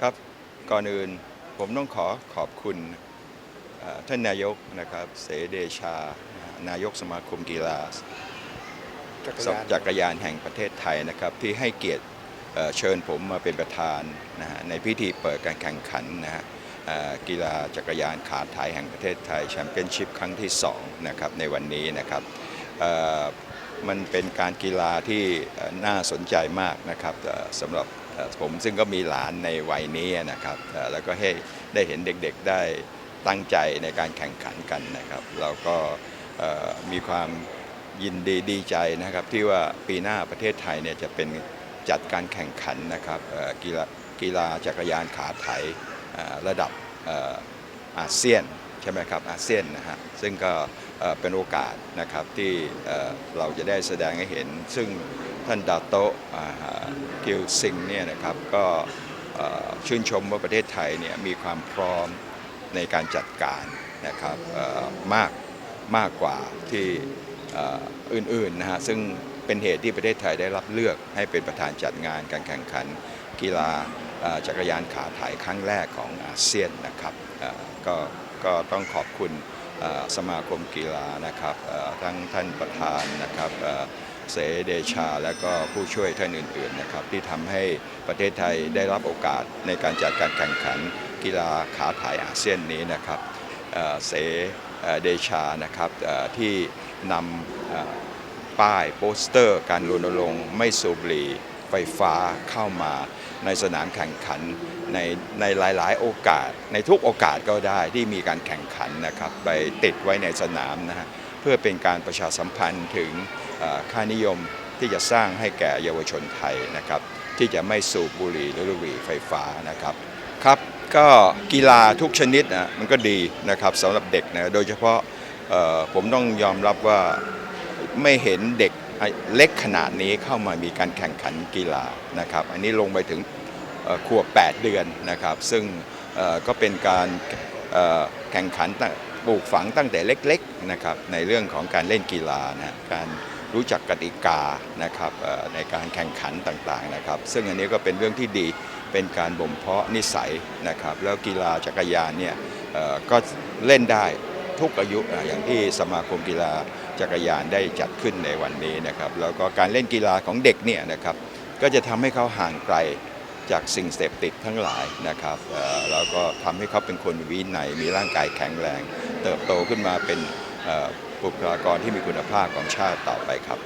ครับก่อนอื่นผมต้องขอขอบคุณเอ่อท่านนายกนะครับเสเดชา นายกสมาคมกีฬาจักรจัยานจักรยานแห่งประเทศไทยนะครับ ที่ให้เกียรติเอ่อเชิญผมมาเป็นประธานนะฮะในพิธีเปิดการแข่งขันนะฮะเอ่อกีฬาจักรยานขาไทยแห่งประเทศไทยแชมเปี้ยนชิพครั้งที่2นะครับในวันนี้นะครับเอ่อ มันเป็นการกีฬาที่น่าสนใจมากนะครับสำหรับผมซึ่งก็มีหลานในวัยนี้นะครับ แล้วก็ให้ได้เห็นเด็กๆได้ตั้งใจในการแข่งขันกันนะครับแล้วก็มีความยินดีดีใจนะครับ ที่ว่าปีหน้าประเทศไทยเนี่ยจะเป็นจัดการแข่งขันนะครับกีฬากีฬาจักรยานขาไถระดับอาเซียน ใช่ไหมครับอาเซียนนะฮะซึ่งก็เป็นโอกาสนะครับที่เราจะได้แสดงให้เห็น ซึ่งท่านดาโตะกิลซิงเนี่ยนะครับก็ชื่นชมว่าประเทศไทยเนี่ยมีความพร้อมในการจัดการนะครับมากมากกว่าที่อ่ออื่นๆนะฮะซึ่งเป็นเหตุที่ประเทศไทยได้รับเลือกให้เป็นประธานจัดงานการแข่งขันกีฬาจักรยานขาไถครั้งแรกของอาเซียนนะครับก็ ก็ต้องขอบคุณสมาคมกีฬานะครับทั้งท่านประธานนะครับเสเดชา และก็ผู้ช่วยท่านอื่นๆนะครับที่ทำให้ประเทศไทยได้รับโอกาสในการจัดการแข่งขันกีฬาขาไถอาเซียนนี้นะครับเสเดชานะครับที่นำป้ายโปสเตอร์ การรณรงค์ไม่สูบบุหรี่ ไฟฟ้าเข้ามาในสนามแข่งขันในในหลาย ๆ โอกาส ในทุกโอกาสก็ได้ที่มีการแข่งขันนะครับไปติดไว้ในสนามนะฮะเพื่อเป็นการประชาสัมพันธ์ถึงค่านิยมที่จะสร้างให้แก่เยาวชนไทยนะครับที่จะไม่สูบบุหรี่หรือบุหรี่ไฟฟ้านะครับครับก็กีฬาทุกชนิดนะมันก็ดีนะครับสำหรับเด็กนะโดยเฉพาะผมต้องยอมรับว่าไม่เห็นเด็ก เล็กขนาดนี้เข้ามามีการแข่งขันกีฬานะครับ อันนี้ลงไปถึงขวบ 8 เดือนนะครับ ซึ่งก็เป็นการแข่งขันปลูกฝังตั้งแต่เล็กๆนะครับในเรื่องของการเล่นกีฬานะการรู้จักกติกานะครับในการแข่งขันต่างๆนะครับ ซึ่งอันนี้ก็เป็นเรื่องที่ดีเป็นการบ่มเพาะนิสัยนะครับ แล้วกีฬาจักรยานเนี่ยก็เล่นได้ทุกอายุอย่างที่สมาคมกีฬา จักรยานได้จัดขึ้นในวันนี้นะครับแล้วก็การเล่นกีฬาของเด็กเนี่ยนะครับก็จะทำให้เขาห่างไกลจากสิ่งเสพติดทั้งหลายนะครับแล้วก็ทำให้เขาเป็นคนมีวินัยมีร่างกายแข็งแรง เติบโตขึ้นมาเป็นบุคลากรที่มีคุณภาพของชาติต่อไปครับ